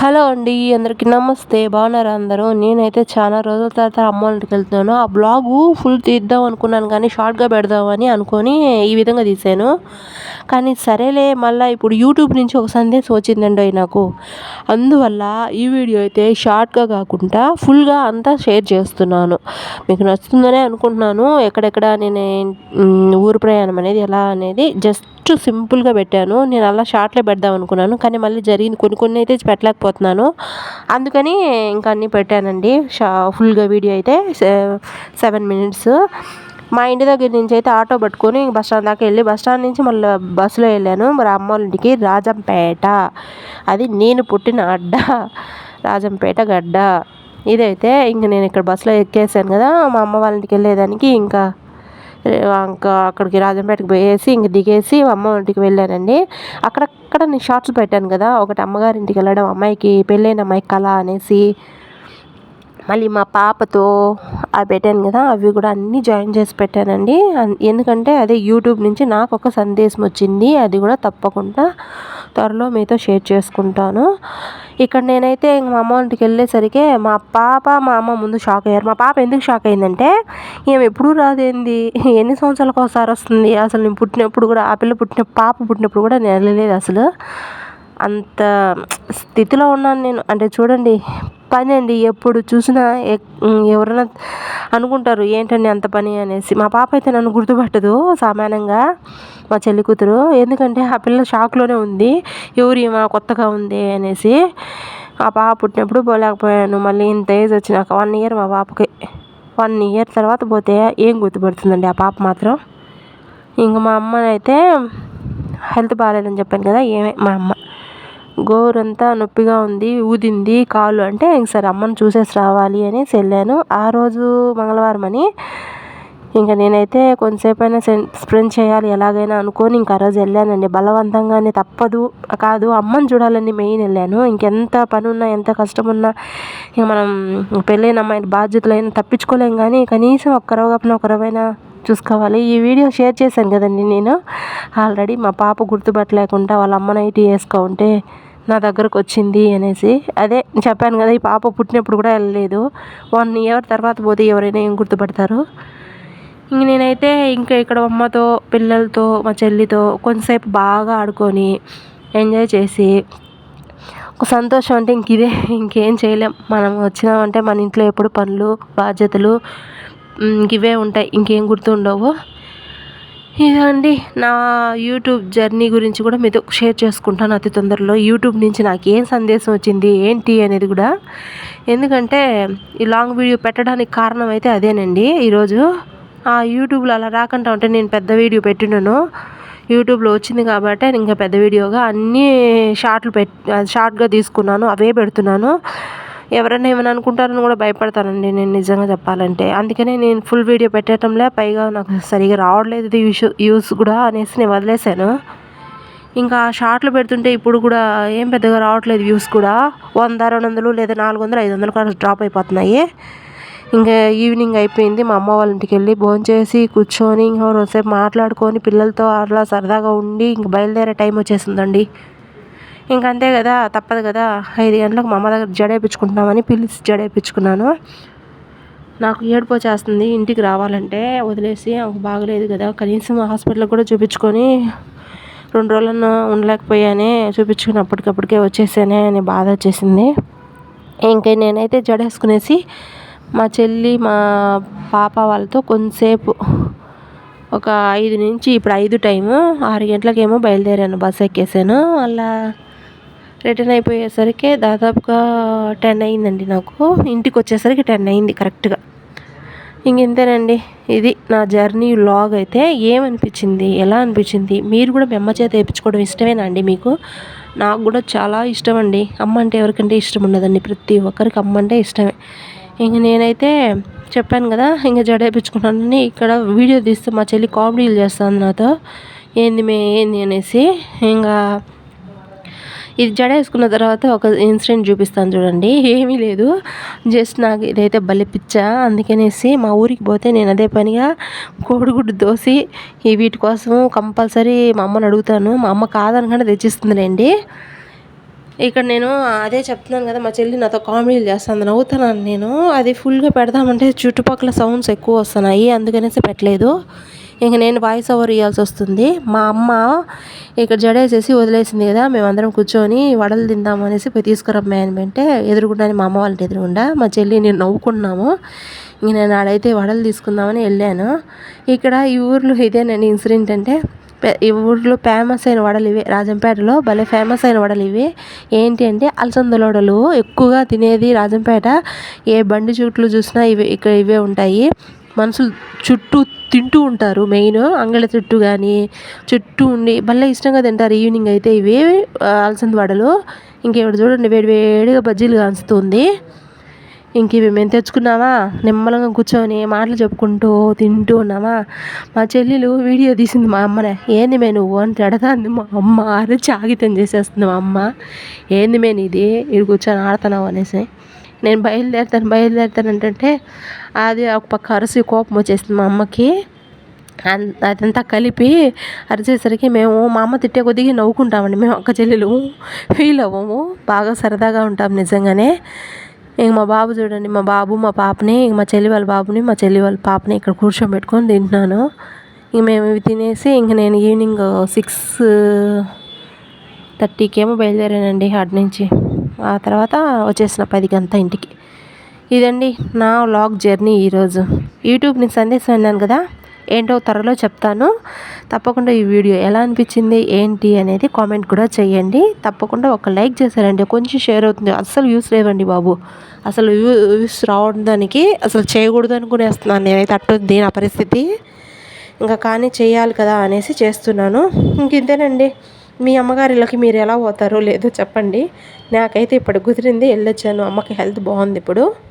Hello అండి అందరికీ నమస్తే. బాగున్నారా అందరూ? నేనైతే చాలా రోజుల తర్వాత అమ్మ వాళ్ళకి వెళ్తున్నాను. ఆ బ్లాగు ఫుల్ తీద్దాం అనుకున్నాను కానీ షార్ట్గా పెడదామని అనుకొని ఈ విధంగా తీశాను. కానీ సరేలే మళ్ళీ ఇప్పుడు యూట్యూబ్ నుంచి ఒక సందేశం వచ్చిందండి నాకు. అందువల్ల ఈ వీడియో అయితే షార్ట్గా కాకుండా ఫుల్గా అంతా షేర్ చేస్తున్నాను. మీకు నచ్చుతుందనే అనుకుంటున్నాను. ఎక్కడెక్కడ నేను ఊరు ప్రయాణం అనేది ఎలా అనేది జస్ట్ సింపుల్గా పెట్టాను. నేను అలా షార్ట్లో పెడదాం అనుకున్నాను. కానీ మళ్ళీ జరిగింది కొన్ని కొన్ని అయితే పెట్టలేకపోతున్నాను. అందుకని ఇంకా అన్నీ పెట్టానండి. షా ఫుల్గా వీడియో అయితే సెవెన్ మినిట్స్. మా ఇంటి దగ్గర నుంచి అయితే ఆటో పట్టుకొని బస్ స్టాండ్ దాకా వెళ్ళి బస్ స్టాండ్ నుంచి మళ్ళీ బస్సులో వెళ్ళాను. మరి అమ్మ వాళ్ళ ఇంటికి రాజంపేట. అది నేను పుట్టిన అడ్డ. రాజంపేట గడ్డ. ఇదైతే ఇంక నేను ఇక్కడ బస్సులో ఎక్కేసాను కదా. మా అమ్మ వాళ్ళ ఇంటికి వెళ్ళేదానికి ఇంకా ఇంకా అక్కడికి రాజంపేటకి పోయేసి ఇంక దిగేసి అమ్మ ఇంటికి వెళ్ళానండి. అక్కడక్కడ నేను షార్ట్స్ పెట్టాను కదా ఒకటి అమ్మగారింటికి వెళ్ళడం అమ్మాయికి పెళ్ళైన అమ్మాయి కళ అనేసి మళ్ళీ మా పాపతో అవి పెట్టాను కదా అవి కూడా అన్నీ జాయిన్ చేసి పెట్టానండి. ఎందుకంటే అదే యూట్యూబ్ నుంచి నాకు ఒక సందేశం వచ్చింది అది కూడా తప్పకుండా త్వరలో మీతో షేర్ చేసుకుంటాను. ఇక్కడ నేనైతే మా అమ్మ ఇంటికి వెళ్ళేసరికి మా పాప మా అమ్మ ముందు షాక్ అయ్యారు. మా పాప ఎందుకు షాక్ అయిందంటే ఏమి ఎప్పుడు రాదేంది? ఎన్ని సంవత్సరాలకు ఒకసారి వస్తుంది? అసలు నేను పుట్టినప్పుడు కూడా ఆ పిల్ల పుట్టిన పాప పుట్టినప్పుడు కూడా నేను వెళ్ళలేదు అసలు. అంత స్థితిలో ఉన్నాను నేను. అంటే చూడండి పని అండి ఎప్పుడు చూసినా ఎవరైనా అనుకుంటారు ఏంటండి అంత పని? అనేసి. మా పాప అయితే నన్ను గుర్తుపట్టదు సామాన్యంగా మా చెల్లి కూతురు. ఎందుకంటే ఆ పిల్ల షాక్లోనే ఉంది. ఎవరు మా కొత్తగా ఉంది అనేసి. ఆ పాప పుట్టినప్పుడు పోలేకపోయాను. మళ్ళీ ఇంత ఏజ్ వచ్చినాక వన్ ఇయర్ మా పాపకి. వన్ ఇయర్ తర్వాత పోతే ఏం గుర్తుపడుతుందండి ఆ పాప మాత్రం? ఇంక మా అమ్మనైతే హెల్త్ బాగాలేదని చెప్పాను కదా ఏమే మా అమ్మ. గోరంతా నొప్పిగా ఉంది ఊదింది కాలు అంటే ఇంక సరే అమ్మని చూసేసి రావాలి అనేసి వెళ్ళాను. ఆ రోజు మంగళవారం అని ఇంకా నేనైతే కొంతసేపు అయినా స్ప్రెండ్ చేయాలి ఎలాగైనా అనుకొని ఇంకా ఆ రోజు వెళ్ళానండి. బలవంతంగానే తప్పదు కాదు అమ్మని చూడాలని మెయిన్ వెళ్ళాను. ఇంకెంత పని ఉన్నా ఎంత కష్టం ఉన్నా ఇంక మనం పెళ్ళైన అమ్మాయిని బాధ్యతలైనా తప్పించుకోలేం కానీ కనీసం ఒక్కరో కాకపోయినా చూసుకోవాలి. ఈ వీడియో షేర్ చేశాను కదండి నేను. ఆల్రెడీ మా పాప గుర్తుపట్టలేకుండా వాళ్ళ అమ్మ నైటీ వేసుకో ఉంటే నా దగ్గరకు వచ్చింది అనేసి. అదే చెప్పాను కదా ఈ పాప పుట్టినప్పుడు కూడా వెళ్ళలేదు. వన్ ఇయర్ తర్వాత పోతే ఎవరైనా ఏం గుర్తుపడతారు? ఇంక నేనైతే ఇంకా ఇక్కడ అమ్మతో పిల్లలతో మా చెల్లితో కొంతసేపు బాగా ఆడుకొని ఎంజాయ్ చేసి ఒక సంతోషం అంటే ఇంక ఇదే ఇంకేం చేయలేం. మనం వచ్చినామంటే మన ఇంట్లో ఎప్పుడు పనులు బాధ్యతలు ఇంక ఇవే ఉంటాయి. ఇంకేం గుర్తుండవు. ఇదండి నా యూట్యూబ్ జర్నీ గురించి కూడా మీతో షేర్ చేసుకుంటాను అతి తొందరలో. యూట్యూబ్ నుంచి నాకు ఏం సందేశం వచ్చింది ఏంటి అనేది కూడా. ఎందుకంటే ఈ లాంగ్ వీడియో పెట్టడానికి కారణం అయితే అదేనండి. ఈరోజు ఆ యూట్యూబ్లో అలా రాకుండా ఉంటే నేను పెద్ద వీడియో పెట్టినాను. యూట్యూబ్లో వచ్చింది కాబట్టి ఇంకా పెద్ద వీడియోగా అన్నీ షార్ట్లు పెట్ షార్ట్గా తీసుకున్నాను అవే పెడుతున్నాను. ఎవరైనా ఏమైనా అనుకుంటారని కూడా భయపడతానండి నేను నిజంగా చెప్పాలంటే. అందుకనే నేను ఫుల్ వీడియో పెట్టడంలే పైగా నాకు సరిగా రావట్లేదు యూస్ యూస్ కూడా అనేసి నేను వదిలేసాను ఇంకా షార్ట్లు పెడుతుంటే ఇప్పుడు కూడా ఏం పెద్దగా రావట్లేదు వ్యూస్ కూడా. వంద రెండు వందలు లేదా నాలుగు వందలు ఐదు వందలు కూడా డ్రాప్ అయిపోతున్నాయి. ఇంకా ఈవినింగ్ అయిపోయింది మా అమ్మ వాళ్ళ ఇంటికి వెళ్ళి భోంచేసి కూర్చొని ఇంకా రోజుసేపు మాట్లాడుకొని పిల్లలతో అట్లా సరదాగా ఉండి ఇంక బయలుదేరే టైం వచ్చేసిందండి. ఇంక అంతే కదా తప్పదు కదా. ఐదు గంటలకు మా అమ్మ దగ్గర జడేపించుకుంటున్నామని పిలిచి జడేపించుకున్నాను నాకు ఏడుపు వచ్చేస్తుంది. ఇంటికి రావాలంటే వదిలేసి బాగలేదు కదా. కనీసం హాస్పిటల్కి కూడా చూపించుకొని రెండు రోజులను ఉండలేకపోయానే చూపించుకుని అప్పటికప్పటికే వచ్చేసానే అని బాధ వచ్చేసింది. ఇంకా నేనైతే జడేసుకునేసి మా చెల్లి మా పాప వాళ్ళతో కొంతసేపు ఒక ఐదు నుంచి ఇప్పుడు ఐదు టైము ఆరు గంటలకేమో బయలుదేరాను బస్సు ఎక్కేసాను. అలా రిటర్న్ అయిపోయేసరికి దాదాపుగా టెన్ అయిందండి నాకు. ఇంటికి వచ్చేసరికి టెన్ అయింది కరెక్ట్గా. ఇంకెంతేనండి? ఇది నా జర్నీ లాగ్ అయితే ఏమనిపించింది? ఎలా అనిపించింది? మీరు కూడా మీ అమ్మ చేత వేయించుకోవడం ఇష్టమేనా అండి మీకు? నాకు కూడా చాలా ఇష్టం అండి అమ్మ అంటే ఎవరికంటే ఇష్టం ఉండదండి. ప్రతి ఒక్కరికి అమ్మ అంటే ఇష్టమే. ఇంక నేనైతే చెప్పాను కదా ఇంకా జడ వేయించుకుంటానని ఇక్కడ వీడియో తీస్తే మా చెల్లి కామెడీలు చేస్తుంది నాతో. ఏంది మే ఏంది అనేసి. ఇంకా ఇది జడ వేసుకున్న తర్వాత ఒక ఇన్సిడెంట్ చూపిస్తాను చూడండి. ఏమీ లేదు. జస్ట్ నాకు ఇదైతే భలే పిచ్చ అందుకనేసి మా ఊరికి పోతే నేను అదే పనిగా కోడిగుడ్డు దోసి ఈ వీటి కోసం కంపల్సరీ మా అమ్మని అడుగుతాను. మా అమ్మ కాదనకుండా తెచ్చిస్తుందిలేండి. ఇక్కడ నేను అదే చెప్తున్నాను కదా మా చెల్లి నాతో కామెడీలు చేస్తుంది. నవ్వుతున్నాను నేను. అది ఫుల్గా పెడదామంటే చుట్టుపక్కల సౌండ్స్ ఎక్కువ వస్తున్నాయి. అందుకనేసి పెట్టలేదు. ఇంక నేను వాయిస్ ఓవర్ ఇవ్వాల్సి వస్తుంది. మా అమ్మ ఇక్కడ జడేసేసి వదిలేసింది కదా మేమందరం కూర్చొని వడలు తిందాం అనేసి పోయి తీసుకురమ్మా అని అంటే ఎదురుగుండానే మా అమ్మ వాళ్ళ ఎదురుగుండా మా చెల్లి నేను నవ్వుకున్నాము. ఇంక నేను ఆడైతే వడలు తీసుకుందామని వెళ్ళాను. ఇక్కడ ఈ ఊర్లో ఇదేనండి ఇన్సిడెంట్ అంటే ఈ ఊర్లో ఫేమస్ అయిన వడలు ఇవే. రాజంపేటలో భలే ఫేమస్ అయిన వడలు ఇవి. ఏంటి అంటే అలసందల వడలు ఎక్కువగా తినేది రాజంపేట. ఏ బండి చుట్లు చూసినా ఇవే ఇక్కడ ఇవే ఉంటాయి. మనుషులు చుట్టూ తింటూ ఉంటారు మెయిన్ అంగళ చుట్టూ కానీ చుట్టూ ఉండి భలే ఇష్టంగా తింటారు ఈవినింగ్ అయితే. ఇవి అలసంద వడలు. ఇంకేమిటి చూడండి వేడి వేడిగా బజ్జీలు కాంచుతుంది. ఇంక ఇవి మేము తెచ్చుకున్నామా? నిమ్మలంగా కూర్చొని మాటలు చెప్పుకుంటూ తింటూ ఉన్నామా? మా చెల్లెలు వీడియో తీసింది మా అమ్మనే. ఏంది మే నువ్వు? అని తిడతాంది మా అమ్మ. అది ఆగితం చేసేస్తుంది మా అమ్మ. ఏంది మే ఇది ఇది కూర్చొని ఆడుతున్నావు అనేసి. నేను బయలుదేరుతాను బయలుదేరుతాను అంటే అది ఒక పక్క అరిసి కోపం వచ్చేసింది మా అమ్మకి. అదంతా కలిపి అరిచేసరికి మేము మా అమ్మ తిట్టే కొద్దిగా నవ్వుకుంటామండి. మేము అక్క చెల్లెలు ఫీల్ అవ్వము బాగా సరదాగా ఉంటాం నిజంగానే. ఇంక మా బాబు చూడండి మా బాబు మా పాపని ఇంక మా చెల్లి వాళ్ళ బాబుని మా చెల్లి వాళ్ళ పాపని ఇక్కడ కూర్చోబెట్టుకొని తింటున్నాను. ఇంక మేము ఇవి తినేసి ఇంక నేను ఈవినింగ్ సిక్స్ థర్టీకేమో బయలుదేరానండి అటు నుంచి. ఆ తర్వాత వచ్చేసిన పది గంట ఇంటికి. ఇదండి నా లాగ్ జర్నీ ఈరోజు. యూట్యూబ్ నుంచి సందేశం విన్నాను కదా ఏంటో త్వరలో చెప్తాను. తప్పకుండా ఈ వీడియో ఎలా అనిపించింది ఏంటి అనేది కామెంట్ కూడా చేయండి. తప్పకుండా ఒక లైక్ చేశారండి కొంచెం షేర్ అవుతుంది. అస్సలు యూస్ లేవండి బాబు. అసలు యూస్ రావడానికి అసలు చేయకూడదు అనుకునేస్తున్నాను నేనైతే అట్టుంది నా పరిస్థితి. ఇంకా కానీ చేయాలి కదా అనేసి చేస్తున్నాను. ఇంక ఇంతేనండి. మీ అమ్మగారిలోకి మీరు ఎలా పోతారో లేదో చెప్పండి. నాకైతే ఇప్పుడు కుదిరింది వెళ్ళొచ్చాను. అమ్మకి హెల్త్ బాగుంది ఇప్పుడు.